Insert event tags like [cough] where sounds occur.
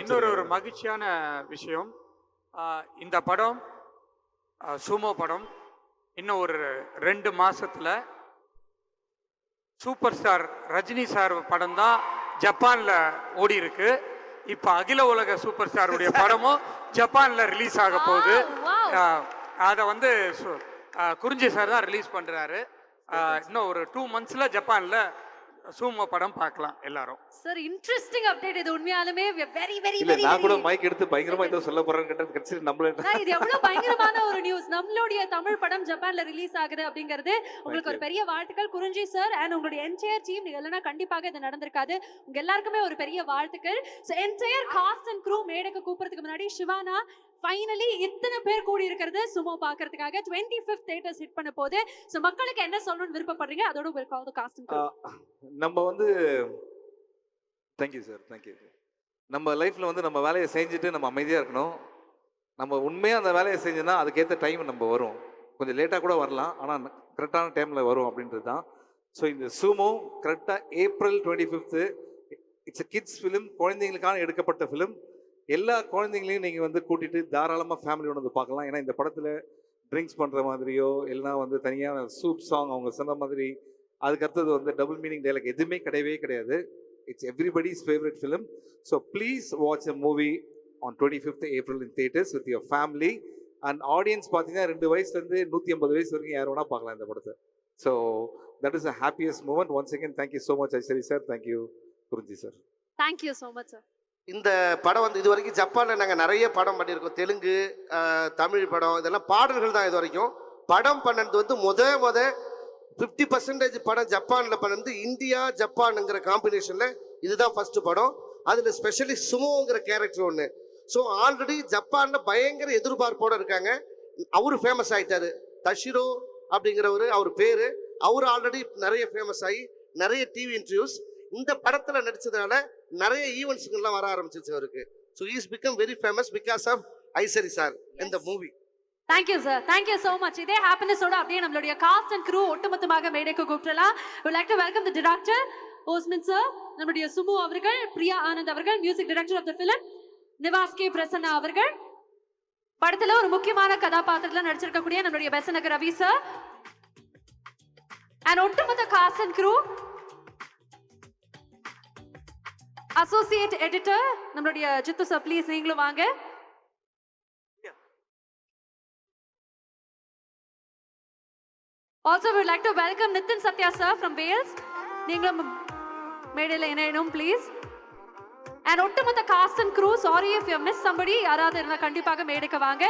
இன்னொரு ஒரு மகிழ்ச்சியான விஷயம். இந்த படம் சூமோ படம் இன்னும் ஒரு ரெண்டு மாசத்துல சூப்பர் ஸ்டார் ரஜினி சார் படம் தான் ஜப்பான்ல ஓடி இருக்கு இப்ப அகில உலக சூப்பர் ஸ்டாருடைய [laughs] படமும் ஜப்பான்ல ரிலீஸ் ஆக போகுது. அதை வந்து குறிஞ்சி சார் தான் ரிலீஸ் பண்றாரு. இன்னும் ஒரு டூ மந்த்ஸ்ல ஜப்பான்ல சூமோ படம் பார்க்கலாம் எல்லாரும். சார் இன்ட்ரெஸ்டிங் அப்டேட் இது. உண்மையாலுமே வெரி வெரி இல்ல வெரி நான் கூட மைக் எடுத்து பயங்கரமா ஏதோ சொல்ல போறேன்னு கேட்டது கடைசி நம்மள இது எவ்வளவு பயங்கரமான ஒரு நம்மளுடைய தமிழ் படம் ஜப்பான்ல ரிலீஸ் ஆகுது அப்படிங்கிறது உங்களுக்கு ஒரு. பெரிய வாழ்த்துக்கள். குறிஞ்சி சார் அண்ட் உங்களுடைய என்டையர் டீம் நீங்க இல்லைன்னா கண்டிப்பாக இது நடந்திருக்காது. உங்க எல்லாருக்குமே ஒரு பெரிய வாழ்த்துக்கள். என்டையர் காஸ்ட் அண்ட் க்ரூ மேடைக்கு கூப்பிடுறதுக்கு முன்னாடி சிவானா ஃபைனலி இத்தனை பேர் கூடி இருக்கிறது சுமோ பார்க்கறதுக்காக டுவெண்ட்டி ஃபிஃப்த் தேட்டர்ஸ் ஹிட் பண்ண போது. ஸோ மக்களுக்கு என்ன சொல்லணும்னு விருப்பப்படுறீங்க? அதோட வெல்கம் காஸ்ட் நம்ம வந்து தேங்க்யூ சார் தேங்க்யூ நம்ம லைஃப்ல வந்து நம்ம வேலையை செஞ்சுட்டு நம்ம அமைதியா இருக்கணும். நம்ம உண்மையாக அந்த வேலையை செஞ்சோன்னா அதுக்கேற்ற டைம் நம்ம வரும். கொஞ்சம் லேட்டாக கூட வரலாம் ஆனால் கரெக்டான டைமில் வரும் அப்படின்றது தான். ஸோ இந்த சூமோ கரெக்டாக April twenty fifth it's a kids film குழந்தைங்களுக்கான எடுக்கப்பட்ட ஃபிலிம் எல்லா குழந்தைங்களையும் நீங்கள் வந்து கூட்டிகிட்டு தாராளமாக ஃபேமிலியோட வந்து பார்க்கலாம். ஏன்னா இந்த படத்தில் ட்ரிங்க்ஸ் பண்ணுற மாதிரியோ இல்லைனா வந்து தனியாக சூப் சாங் அவங்க சொன்ன மாதிரி அதுக்கு அடுத்தது வந்து டபுள் மீனிங் டைலாக் எதுவுமே கிடையவே கிடையாது. It's everybody's favourite film so please watch a movie on twenty fifth April in theatres with your family and audience பார்த்தீங்கன்னா ரெண்டு வயசுலேருந்து நூற்றி ஐம்பது வயசு வரைக்கும் யார் வேணால் பார்க்கலாம் இந்த படத்தை. So that is a happiest moment once again thank you so much Ishari sir thank you Kurinji sir thank you so much sir இந்த படம் வந்து இது வரைக்கும் ஜப்பானில் நாங்கள் நிறைய படம் பண்ணியிருக்கோம். தெலுங்கு தமிழ் படம் இதெல்லாம் பாடல்கள் தான் இது வரைக்கும். படம் பண்ணது வந்து முத முத ஃபிஃப்டி பர்சன்டேஜ் படம் ஜப்பானில் பண்ணது இந்தியா ஜப்பானுங்கிற காம்பினேஷனில் இதுதான் ஃபர்ஸ்ட் படம். அதில் ஸ்பெஷலி சுமோங்கிற கேரக்டர் ஒன்று ஸோ ஆல்ரெடி ஜப்பானில் பயங்கர எதிர்பார்ப்போடு இருக்காங்க. அவரு ஃபேமஸ் ஆயிட்டாரு. தஷிரோ அப்படிங்கிறவர் அவர் பேர். அவர் ஆல்ரெடி நிறைய ஃபேமஸ் ஆகி நிறைய டிவி இன்டர்வியூஸ் இந்த படத்தில் நடிச்சதுனால நிறைய ஈவெண்ட்ஸுங்கெல்லாம் வர ஆரம்பிச்சிச்சு அவருக்கு. So is become very famous because of Ishari sir இந்த movie thank you sir thank you so much இதே ஹாப்பினஸோட அப்படியே நம்மளுடைய காஸ்ட் அண்ட் க்ரூ ஒட்டுமொத்தமாக மேடைக்கு கூப்பிடலாம். Like to welcome the director Hosimin sir நம்முடைய சுமு அவர்கள் பிரியா ஆனந்த் அவர்கள் music director of the film Nivas K Prasanna அவர்கள். படத்துல ஒரு முக்கியமான கதாபாத்திரத்துல நடிச்சிருக்கக்கூடிய நம்மளுடைய பெசநகர் ரவி சார். அண்ட் ஒட்டுமொத்த cast and crew associate editor நம்மளுடைய ஜித்து சார் ப்ளீஸ் நீங்களும் வாங்க. Also we like to welcome welcome Sathya sir from Vels நீங்களும் மேடையில் இணையணும் ப்ளீஸ் அண்ட் ஒட்டுமொத்த cast and crew sorry if you miss somebody யாராவது இருந்தால் கண்டிப்பாக மேடைக்கு வாங்க.